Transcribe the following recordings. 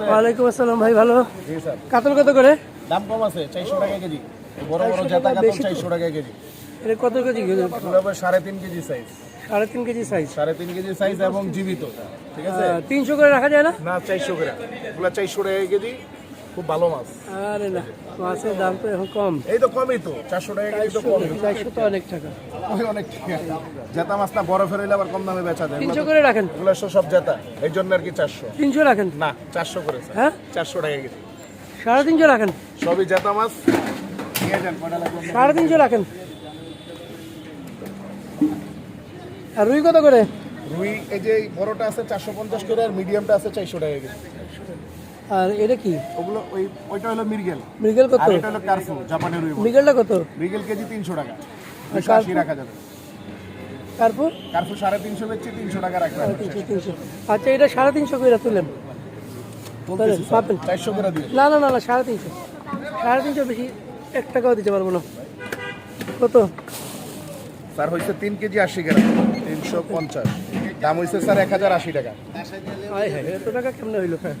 ওয়ালাইকুম আসসালাম ভাই ভালো? কাতল কত করে? দাম কম আছে চারশো টাকা কেজি। বড় বড় জাতা কাতল চারশো টাকা কেজি। এটা কত কেজি? সাড়ে তিন কেজি সাইজ সাড়ে তিন কেজি সাইজ সাড়ে তিন কেজি সাইজ এবং জীবিত। ঠিক আছে? তিনশো করে রাখা যায় না? না চারশো করে। চারশো টাকা কেজি। খুব ভালো মাছ। আরে না মাছের দাম তো এখন কম। এই তো কমই তো চারশো টাকা কেজি তো কম চারশো তো অনেক টাকা। ওই অনেক আছে জেতা মাছ না বড় ফেরাইলে আবার কম দামে বেচা যায়। তিনশো করে রাখেন। এগুলো সব জেতা এই জন্য আর কি চারশো। তিনশো রাখেন? না চারশো করে স্যার। হ্যাঁ? চারশো টাকা কেজি। সাড়ে তিনশো রাখেন? সবই জেতা মাছ। নিয়ে যান কয়টা লাগবে আপনার? সাড়ে তিনশো রাখেন। আর রুই কত করে? রুই এই যে এই বড়টা আছে চারশো পঞ্চাশ করে আর মিডিয়ামটা আছে চারশো টাকা কেজি। আর এটা কি? ওগুলো ওই ওইটা হলো মিরগেল মৃগেল কত? এটা হলো কারফু জাপানের রুই বলে। মৃগেলটা কত? মৃগেল কেজি তিনশো টাকা। আর রাখা যাবে। কারফু? সাড়ে তিনশো বেচছে তিনশো টাকা রাখবে সাড়ে তিনশো তিনশো। আচ্ছা এটা সাড়ে তিনশো করে তুলেন। স্যার, না না না না সাড়ে তিনশো। সাড়ে তিনশো বেশি এক টাকাও দিতে পারব না। কত? স্যার হয়েছে তিন কেজি আশি গ্রাম তিনশো পঞ্চাশ। দাম হয়েছে স্যার এক হাজার আশি টাকা। এত টাকা কেমনে হইল হ্যাঁ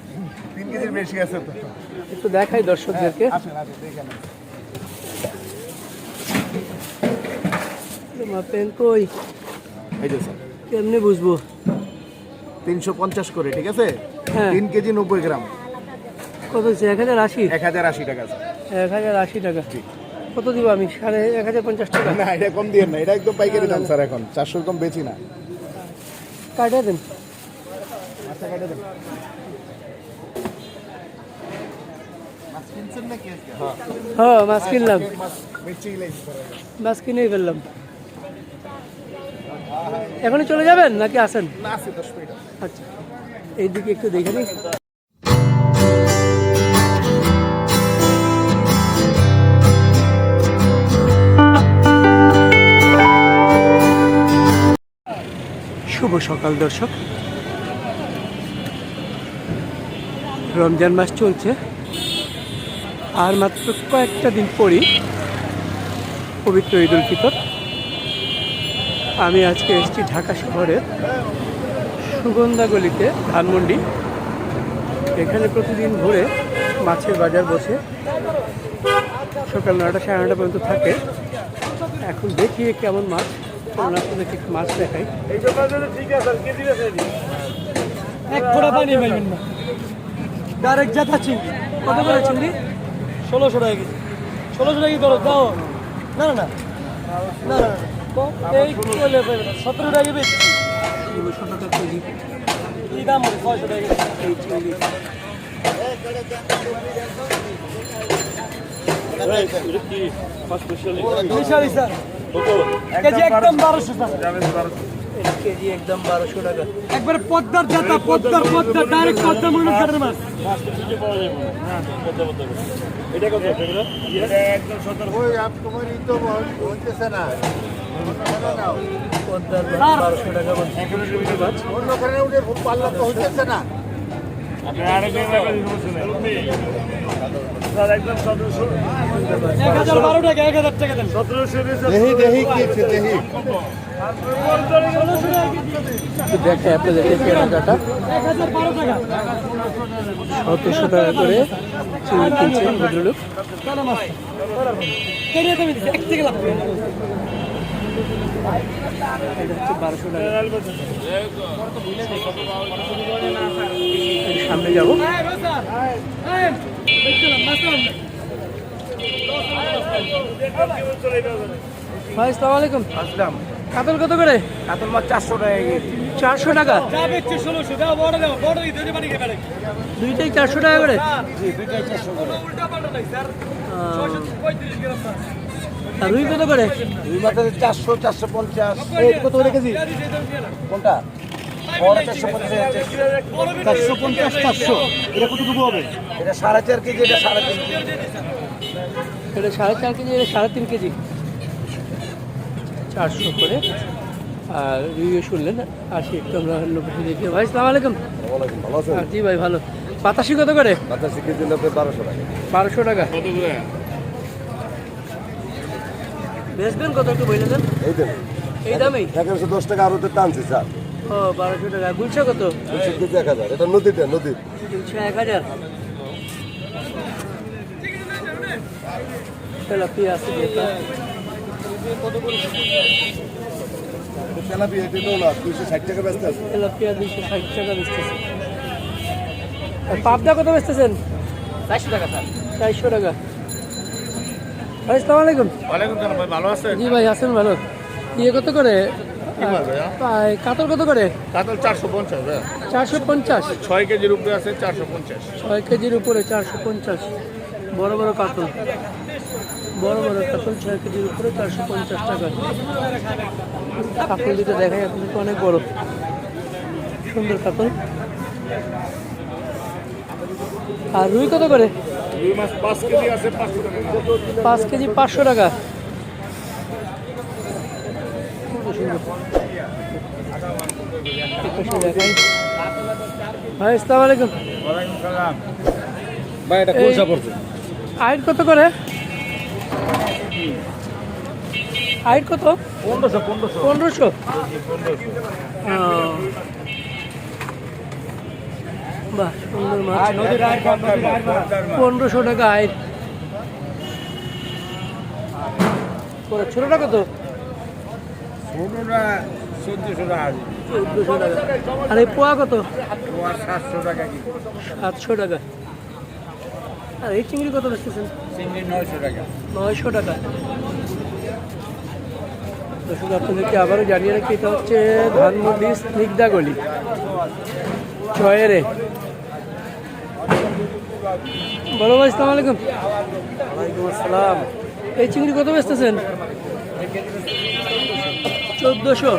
তিন কেজির বেশি আছে তো। একটু দেখাই দর্শকদেরকে। আসেন আসেন দেখে নেন। কই? এই যে স্যার। কেমনে বুঝব? তিনশো পঞ্চাশ করে ঠিক আছে? হ্যাঁ। তিন কেজি নব্বই গ্রাম। কত হচ্ছে? এক হাজার আশি? এক হাজার আশি টাকা এক হাজার আশি টাকা। কত দিব আমি? সাড়ে এক হাজার পঞ্চাশ টাকা? না এটা কম দিয়ে না এটা একদম পাইকারি দাম স্যার এখন। চারশো কম বেচি না। কাটে দেন। আচ্ছা কাটে দেন মাছ কিনছেন নাকি আজকে? হ্যাঁ মাছ কিনলাম। মাছ বেচেই লাগছে স্যার এখন। কিনেই ফেললাম। এখনই চলে যাবেন নাকি আসেন? না। আচ্ছা। এইদিকে একটু দেখে নিই। শুভ সকাল দর্শক। রমজান মাস চলছে। আর মাত্র কয়েকটা দিন পরই পবিত্র ঈদ উল ফিতর। আমি আজকে এসেছি ঢাকা শহরের সুগন্ধা গলিতে ধানমন্ডি। এখানে প্রতিদিন ভোরে মাছের বাজার বসে। সকাল নয়টা সাড়ে নটা পর্যন্ত থাকে। এখন দেখি কেমন মাছ। কারণ আপনাদেরকে মাছ দেখাই। এক ফোঁটা পানি কত করে চিংড়ি? ষোলোশো টাকা কেজি। ষোলোশো টাকা করো দাও। না না না। না না এই করলে সতেরো টাকা টাকা কেজি কি দাম হবে ছয়শো টাকা কেজি? এই চিংড়ি বিশাল স্যার কেজি একদম বারোশো কেজি একদম বারোশো টাকা। একবারে পদ্মার জাতা পদ্মার পদ্মা ডাইরেক্ট পদ্মা মনে কাটের মাছ। পদ্মার বারোশো টাকা বলছে। মাছ এক হাজার বারো টাকা এক হাজার টাকা দেন দেহি দেহি কি আছে দেহি দেখে আপনাদেরকে কেনাকাটা এক হাজার বারো টাকা সতেরোশো টাকা করে চিংড়ি কিনছে ভদ্রলোক বারোশো টাকা সামনে যাব। ভাই আসসালামু আলাইকুম। আসলাম। কাতল কত করে? কাতল মাছ চারশো টাকা চারশো টাকা? দুইটাই চারশো টাকা করে? জি দুইটাই চারশো করে। উল্টা পাল্টা নাই স্যার। ছয়শো পঁয়ত্রিশ গ্রাম স্যার আর রুই কত করে? দুই মাছের চারশো চারশো পঞ্চাশ। কত করে কেজি? কোনটা? বড় চারশো পঞ্চাশ চারশো। পঞ্চাশ চারশো এটা কতটুকু হবে? এটা সাড়ে চার কেজি এটা সাড়ে তিন কেজি। এটা সাড়ে চার কেজি এটা সাড়ে তিন কেজি। চারশো করে। আর রুইও শুনলেন? আশি একটু আমরা নব্বই দেখি ভাই সালাম আলাইকুম। জি ভাই ভালো। বাতাসি কত করে? বাতাসি কেজি নেবে বারোশো টাকা। বারোশো টাকা। বেচবেন কত একটু বলে দেন? এই দেন। এই দামেই। এগারোশো দশ টাকা আরও তো টানছি স্যার। ও বারোশো টাকা। গুলছো কত? কেজি এক হাজার এটা নদীটা নদী। এক হাজার। তেলাপিয়া আছে যেটা তেলাপি এটা না দুইশো ষাট টাকা ব্যস্ত আছে তেলাপিয়া দুইশো ষাট টাকা বেচতেছে আর পাবদা কত বেচতেছেন? চারশো টাকা স্যার। চারশো টাকা। ভাই আসসালামু আলাইকুম। ওয়ালাইকুম সালাম ভাই ভালো আছেন? জি ভাই আছেন ভালো। ইয়ে কত করে? কাতল কত করে? কাতল চারশো পঞ্চাশ চারশো পঞ্চাশ। ছয় কেজির উপরে আছে চারশো পঞ্চাশ। ছয় কেজির উপরে চারশো পঞ্চাশ। বড় বড় কাতল। বড় বড় কাতল ছয় কেজির উপরে চারশো পঞ্চাশ টাকা। কাতল দুটো দেখাই আপনাকে অনেক বড়। সুন্দর কাতল। আর রুই কত করে? মাছ পাঁচ কেজি আছে পাঁচশো টাকা। পাঁচ কেজি পাঁচশো টাকা সুন্দর সুন্দর একটু দেখাই ভাই আসসালামু আলাইকুম ওয়ালাইকুম সালাম ভাই এটা এই- কোলসা পড়ছে হাইট কত করে? হাইট কত? পনেরোশো পনেরোশো। বাহ সুন্দর মাছ। পনেরোশো টাকা হাইট ছোটটা কত? ছোটোটা চোদ্দোশো চোদ্দোশো টাকা আর এই পোয়া কত? সাতশো টাকা। কি সাতশো টাকা আর এই চিংড়ি কত বেচতেছেন? চিংড়ি নয়শো টাকা। নয়শো টাকা দর্শক আপনাদেরকে আবারও জানিয়ে রাখি এটা হচ্ছে ধানমন্ডি স্নিগ্ধা গলি চয়েরে বড় ভাই আসসালামু আলাইকুম। ওয়ালাইকুম আসসালাম। এই চিংড়ি কত বেচতেছেন? চোদ্দোশো।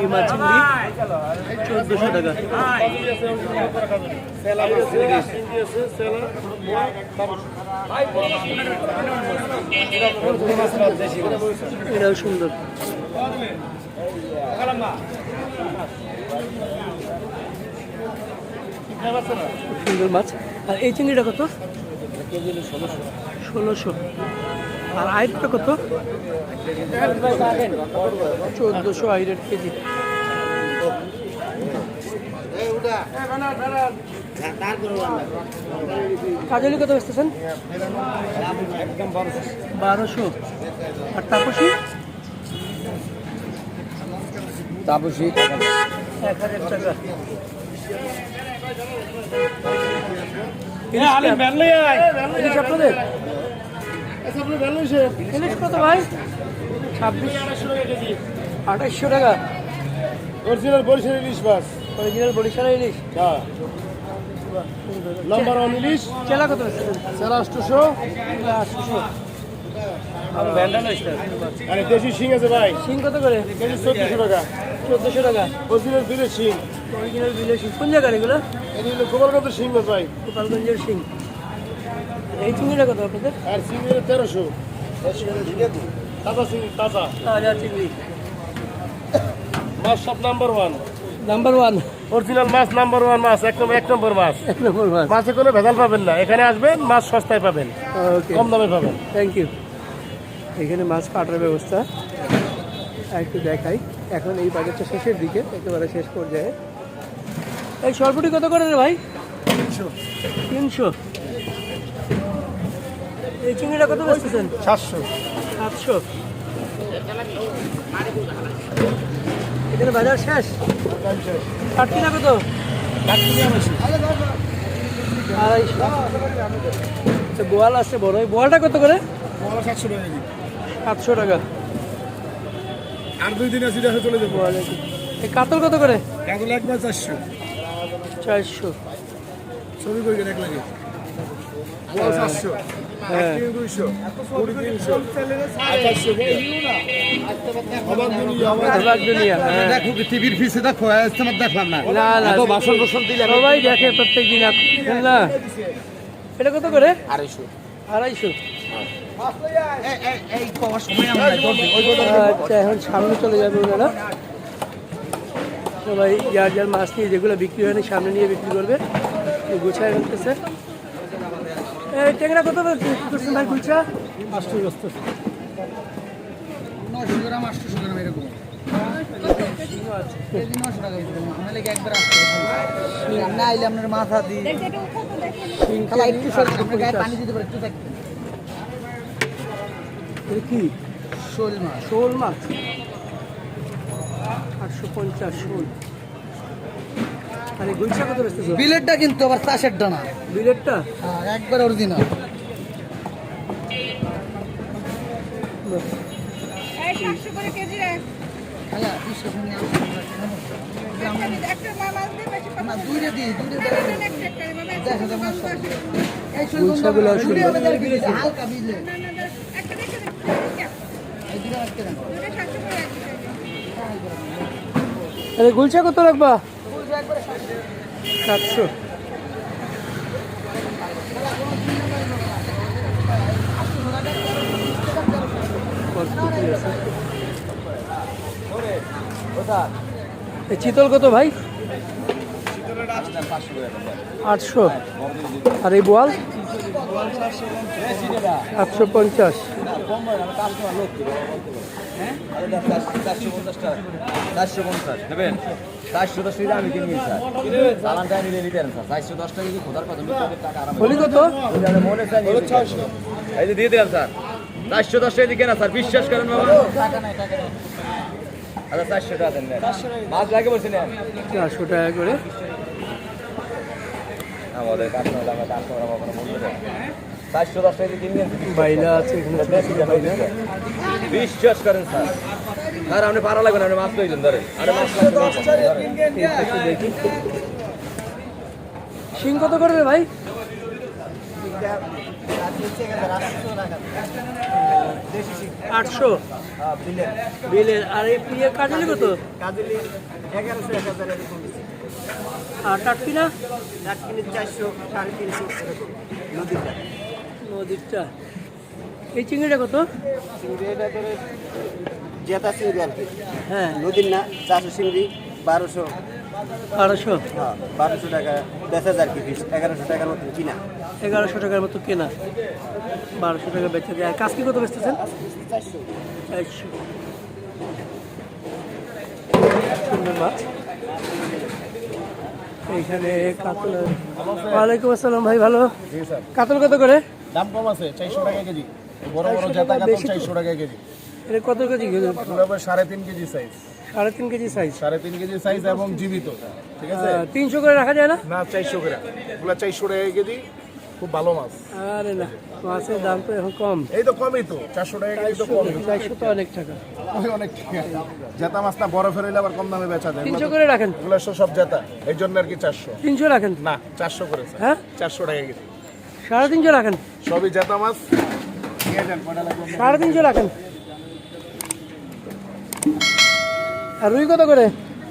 ডিমা চিংড়ি। চোদ্দোশো টাকা। এটাও সুন্দর। সুন্দর মাছ। আর এই চিংড়িটা কত? ষোলোশো। আর আইটটা কত? চোদ্দোশো আইটের কেজি। কাজলি কত বেচতেছেন? বারোশো। আর তাপসী? তাপসী এক হাজার। টাকা। আপনাদের? ইলিশ কত ভাই? ছাব্বিশ। আঠাইশশো টাকা। অরিজিনাল বরিশাল ইলিশ মাছ। অরিজিনাল বরিশালের ইলিশ? নাম্বার ওয়ান ইলিশ। চেলা কত চার আটশোশো। আটশোশো। আরে দেশি শিং আছে ভাই। শিং কত করে? কেজি চোদ্দোশো টাকা। চোদ্দোশো টাকা। অরিজিনাল বিলের শিং। অরিজিনাল বিলের শিং। কোন জায়গার এগুলো? এটি হলো গোপালগঞ্জ শিং ভাই। গোপালগঞ্জের শিং। এই চিংড়িটা কত আপনাদের? আর চিংড়ি তেরোশো। তাজা চিংড়ি তাজা। তাজা চিংড়ি। মাছ সব number one. Number one. Original মাছ নাম্বার ওয়ান মাছ এক নম্বর এক নম্বর মাছ। এক নম্বর মাছ। মাছে কোনো ভেজাল পাবেন না। এখানে আসবেন মাছ সস্তায় পাবেন। কম দামে পাবেন। থ্যাংক ইউ এখানে মাছ কাটার ব্যবস্থা। একটু দেখাই। এখন এই বাজারটা শেষের দিকে একেবারে শেষ পর্যায়ে। এই সরপুটি কত করে রে ভাই? তিনশো। তিনশো। এই চিংড়িটা কত বেচতেছেন? সাতশো। সাতশো। এখানে বাজার শেষ? কাটকিনা কত? আড়াইশো। আচ্ছা, বোয়াল আছে বড়। এই বোয়ালটা কত করে? সাতশো টাকা সাতশো টাকা। আর দুই দিন আছে চলে যাব। এই কাতল কত করে? কাগল একবার চারশো। চারশো। ছবি করে এক লাগে? বল হ্যাঁ। দেখো দেখলাম না সবাই প্রত্যেক দিন না। এটা কত করে? আড়াইশো। আড়াইশো। আচ্ছা এখন সামনে চলে যাবে ওনারা। সবাই যার যার মাছ নিয়ে যেগুলো বিক্রি হয়নি সামনে নিয়ে বিক্রি করবে। গুছায় ফেলতেছে। ট্যাংরা কত করছেন ভাই নশো গ্রাম আটশো গ্রাম এরকম। কেজি নশো? না আইলে আপনার মাথা দিই খালা একটু সরে পানি দিতে পারে একটু কি? শোল মাছ। শোল মাছ? আটশো পঞ্চাশ শোল আর এই গুলশা কত বেচতেছো বিলেটটা কিন্তু আবার চাষের ডানা বিলেটটা হ্যাঁ একবার অরিজিনাল বিলেছে, হালকা বিলে একটা দেখে এই দুইটা রাখতে দেন দুটো সাতশো করে একশো আরে গুলশা কত রাখবা সাতশো। এই চিতল কত ভাই? আটশো। আর এই বোয়াল? সাতশো পঞ্চাশ। চারশো পঞ্চাশ। নেবেন? চারশো দশ টাকা আমি কিনি স্যার চালানটা নিলে নিতে স্যার চারশো দশ টাকা কি খোদার কথা নিতে টাকা আরাম হলি কত? মনে চাই এই যে দিয়ে দিলাম স্যার। চারশো দশ টাকা দিয়ে কেনা স্যার বিশ্বাস করেন বাবা। আচ্ছা চারশো টাকা দেন নেন। মাছ লাগে বলছি চারশো টাকা করে। আমাদের কাস্টমার আমরা কাস্টমার আমার কোনো মূল্য দেয় চারশো দশ টাকা কিনবেন বাইলা আছে বিশ্বাস করেন স্যার। স্যার আপনি পারা লাগবে না আপনি মাছ লইলেন ধরেন। আরে মাছ একটু কত করে ভাই? আটশো। বিলের। আর এই কাজলি কত? কাজলি এগারোশো এক হাজার এরকম। আর টাটকিনা এক কিনে চারশো সাড়ে তিনশো নদীটা নদীরটা। এই চিংড়িটা কত? চিংড়ি এটা ধরে জেতা চিংড়ি আর কি। হ্যাঁ। নদীর না চারশো চিংড়ি বারোশো। বারোশো? হ্যাঁ বারোশো টাকা বেচা যায় কি পিস এগারোশো টাকার মতো কিনা। এগারোশো টাকার মতো কেনা। বারোশো টাকা বেচে দেয় আর কাজকি কত বেচতেছেন? চারশো। চারশো। সুন্দর মাছ। এইখানে কাতল ওয়ালাইকুম আসসালাম ভাই ভালো? কাতল কত করে? দাম কম আছে চারশো টাকা কেজি। বড় বড় জাতা কাতল চারশো টাকা কেজি। এটা কত কেজি পুরো সাড়ে তিন কেজি সাইজ সাড়ে তিন কেজি সাইজ সাড়ে তিন কেজি সাইজ এবং জীবিত। ঠিক আছে? তিনশো করে রাখা যায় না? না চারশো করে। পুরো চারশো টাকা কেজি। খুব ভালো মাছ। আরে না মাছের দাম তো এখন কম। এই তো কমই তো চারশো টাকা কেজি তো কমই। চারশো তো অনেক টাকা। অনেক আছে জেতা মাছটা বরফ হইলে আবার কম দামে বেচা যায়। তিনশো করে রাখেন। এগুলো সব- জেতা। এই জন্য আর কি চারশো। তিনশো রাখেন? না চারশো করে। হ্যাঁ? চারশো টাকা কেজি। সাড়ে তিনশো রাখেন? সবই জেতা মাছ। সাড়ে তিনশো রাখেন। আর রুই কত করে?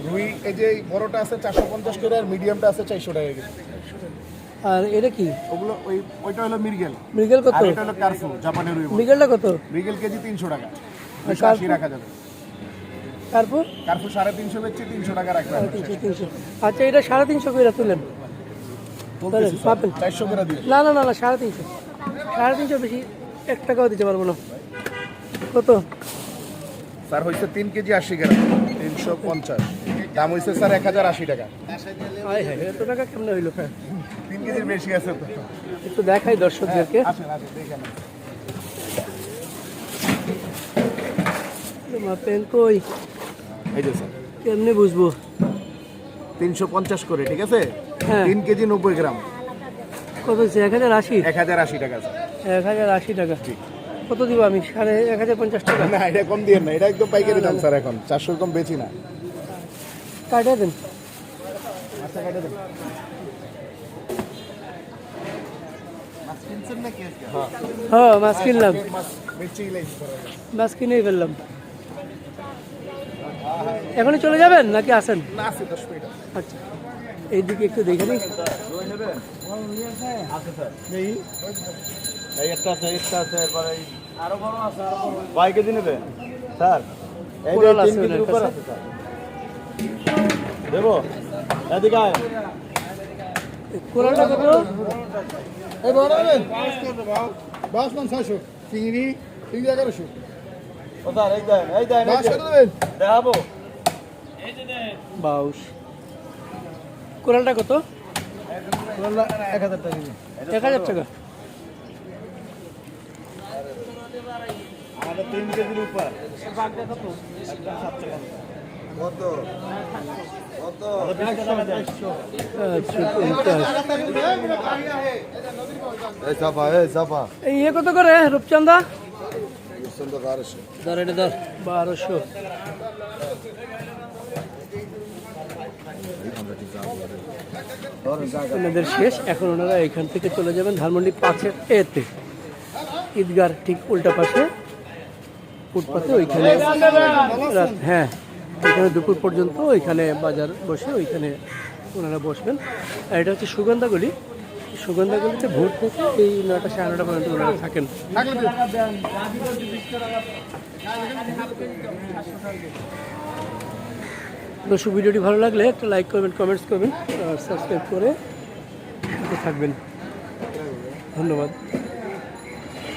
রুই এই যে এই বড়টা আছে চারশো পঞ্চাশ করে আর মিডিয়ামটা আছে চারশো টাকা কেজি। আর এটা কি? ওগুলো ওই ওইটা হলো মির্গেল মৃগেল কত? আর এটা হলো কার্ফু জাপানের রুই বলে। মৃগেলটা কত? মৃগেল কেজি তিনশো টাকা। আর দুশো রাখা যাবে। কার্ফু সাড়ে তিনশো বেচছি তিনশো টাকা রাখবে সাড়ে তিনশো তিনশো। আচ্ছা এটা সাড়ে তিনশো করে তুলেন। পাবেন চারশো করে দিয়ে। না না না না সাড়ে তিনশো। সাড়ে তিনশো বেশি এক টাকাও দিতে পারব না। কত? স্যার হয়েছে তিন কেজি আশি গ্রাম তিনশো পঞ্চাশ। দাম হয়েছে স্যার এক হাজার আশি টাকা। হাই হাই এত টাকা কেমনে হইল তিন কেজির বেশি আছে তো। একটু দেখাই দর্শকদেরকে। আসেন আসেন দেখে মাপেন কই? এই যে স্যার। কেমনে বুঝব? তিনশো পঞ্চাশ করে ঠিক আছে? হ্যাঁ। তিন কেজি নব্বই গ্রাম। কত হচ্ছে এক হাজার আশি? এক হাজার আশি টাকা স্যার। এক হাজার আশি টাকা। কত দিব আমি? সাড়ে এক হাজার পঞ্চাশ টাকা? না এটা কম দিয়ে না এটা একদম পাইকারি দাম স্যার এখন। চারশোর কম বেচি না। কাটা দেন। আচ্ছা কাটে দেন। হ্যাঁ মাছ কিনলাম মাছ কিনেই ফেললাম। এখনই চলে যাবেন নাকি আসেন? আচ্ছা এইদিকে একটু দেখে নিই। কয় কেজি নেবে স্যার দেবো? এদিকে কোরালটা কত? এই বড় হবে বাস মান ছয়শো চিংড়ি চিংড়ি এগারোশো। কত কোরালটা কত? এক হাজার টাকা এক হাজার টাকা। আমাদের তিন কেজির উপর। আচ্ছা এই ইয়ে কত করে রূপচান্দা বারোশো। ওনাদের শেষ এখন ওনারা এখান থেকে চলে যাবেন ধানমন্ডি পাঁচের এতে। ঈদগার ঠিক উল্টা পাশে ফুটপাতে ওইখানে হ্যাঁ। ওইখানে দুপুর পর্যন্ত ওইখানে বাজার বসে ওইখানে ওনারা বসবেন। আর এটা হচ্ছে সুগন্ধাগুলি সুগন্ধাগুলিতে ভোর থেকে এই নটা সাড়ে নটা পর্যন্ত ওনারা থাকেন। দর্শক, ভিডিওটি ভালো লাগলে একটা লাইক করবেন কমেন্টস করবেন, আর সাবস্ক্রাইব করে থাকবেন। ধন্যবাদ।